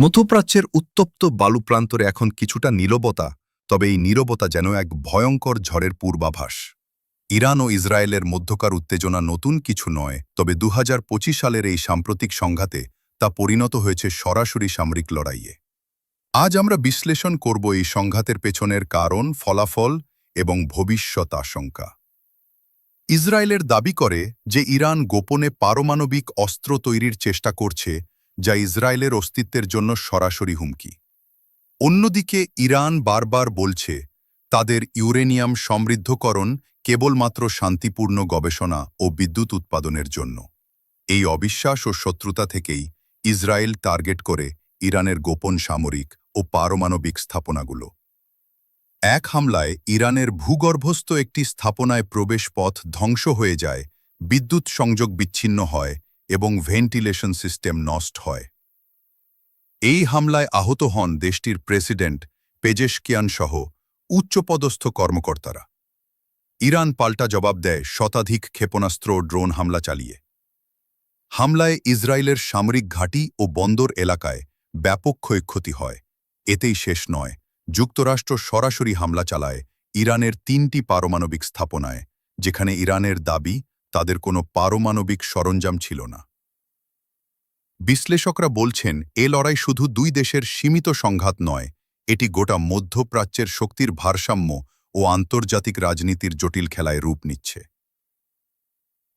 মধ্যপ্রাচ্যের উত্তপ্ত বালুপ্রান্তরে এখন কিছুটা নীরবতা, তবে এই নীরবতা যেন এক ভয়ঙ্কর ঝড়ের পূর্বাভাস। ইরান ও ইসরায়েলের মধ্যকার উত্তেজনা নতুন কিছু নয়, তবে দু হাজার পঁচিশ সালের এই সাম্প্রতিক সংঘাতে তা পরিণত হয়েছে সরাসরি সামরিক লড়াইয়ে। আজ আমরা বিশ্লেষণ করব এই সংঘাতের পেছনের কারণ, ফলাফল এবং ভবিষ্যৎ আশঙ্কা। ইসরায়েলের দাবি করে যে ইরান গোপনে পারমাণবিক অস্ত্র তৈরির চেষ্টা করছে যা ইসরায়েলের অস্তিত্বের জন্য সরাসরি হুমকি। অন্যদিকে ইরান বারবার বলছে, তাদের ইউরেনিয়াম সমৃদ্ধকরণ কেবলমাত্র শান্তিপূর্ণ গবেষণা ও বিদ্যুৎ উৎপাদনের জন্য। এই অবিশ্বাস ও শত্রুতা থেকেই ইসরায়েল টার্গেট করে ইরানের গোপন সামরিক ও পারমাণবিক স্থাপনাগুলো। এক হামলায় ইরানের ভূগর্ভস্থ একটি স্থাপনায় প্রবেশ পথ ধ্বংস হয়ে যায়, বিদ্যুৎ সংযোগ বিচ্ছিন্ন হয় এবং ভেন্টিলেশন সিস্টেম নষ্ট হয়। এই হামলায় আহত হন দেশটির প্রেসিডেন্ট পেজেশকিয়ান সহ উচ্চপদস্থ কর্মকর্তারা। ইরান পাল্টা জবাব দেয় শতাধিক ক্ষেপণাস্ত্র ড্রোন হামলা চালিয়ে। হামলায় ইসরায়েলের সামরিক ঘাঁটি ও বন্দর এলাকায় ব্যাপক ক্ষয়ক্ষতি হয়। এতেই শেষ নয়, যুক্তরাষ্ট্র সরাসরি হামলা চালায় ইরানের তিনটি পারমাণবিক স্থাপনায়, যেখানে ইরানের দাবি তাদের কোনো পারমাণবিক সরঞ্জাম ছিল না। বিশ্লেষকরা বলছেন, এ লড়াই শুধু দুই দেশের সীমিত সংঘাত নয়, এটি গোটা মধ্যপ্রাচ্যের শক্তির ভারসাম্য ও আন্তর্জাতিক রাজনীতির জটিল খেলায় রূপ নিচ্ছে।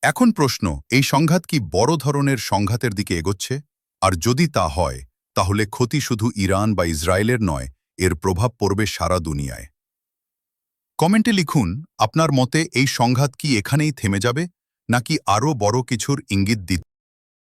এখন প্রশ্ন, এই সংঘাত কি বড় ধরনের সংঘাতের দিকে এগোচ্ছে? আর যদি তা হয়, তাহলে ক্ষতি শুধু ইরান বা ইসরায়েলের নয়, এর প্রভাব পড়বে সারা দুনিয়ায়। কমেন্টে লিখুন, আপনার মতে এই সংঘাত কি এখানেই থেমে যাবে? নাকি আরও বড় কিছুর ইঙ্গিত দিচ্ছে